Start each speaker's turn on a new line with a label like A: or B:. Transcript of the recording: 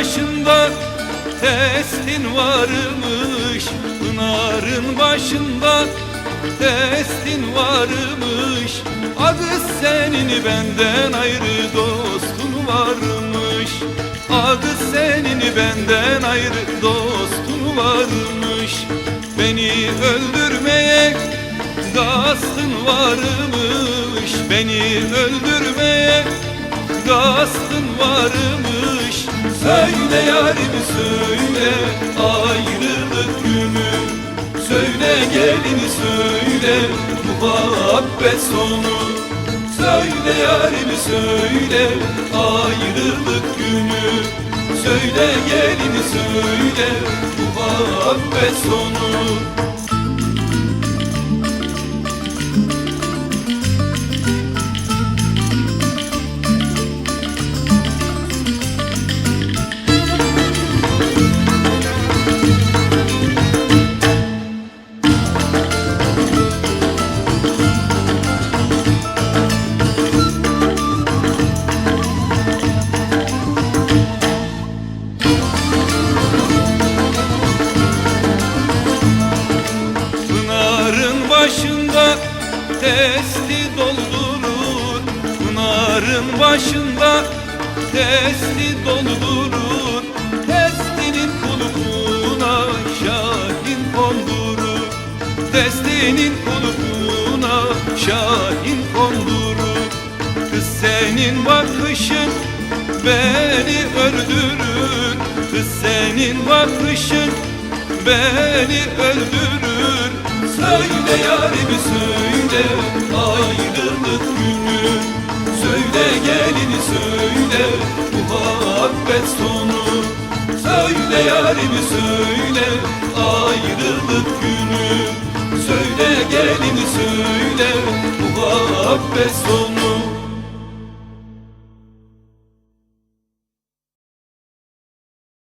A: başında testin varmış Pınarın başında testin varmış. Adı senin benden ayrı dostun varmış. Adı senin benden ayrı dostun varmış. Beni öldürmeye kastın varmış. Beni öldürmeye kastın varmış. Söyle yarim söyle ayrılık günü. Söyle gelini söyle muhabbet sonu. Söyle yarim söyle ayrılık günü. Söyle gelini söyle muhabbet sonu testi doldurur. Pınarın başında testi doldurur. Testinin kulübuna şahin kondurur. Testinin kulübuna şahin kondurur. Kız senin bakışın beni öldürür Kız senin bakışın beni öldürür Söyle yarim söyle. Ayrılık günü. Söyle gelini söyle. Muhabbet sonu. Söyle yarim söyle. Ayrılık günü. Söyle gelini söyle. Muhabbet sonu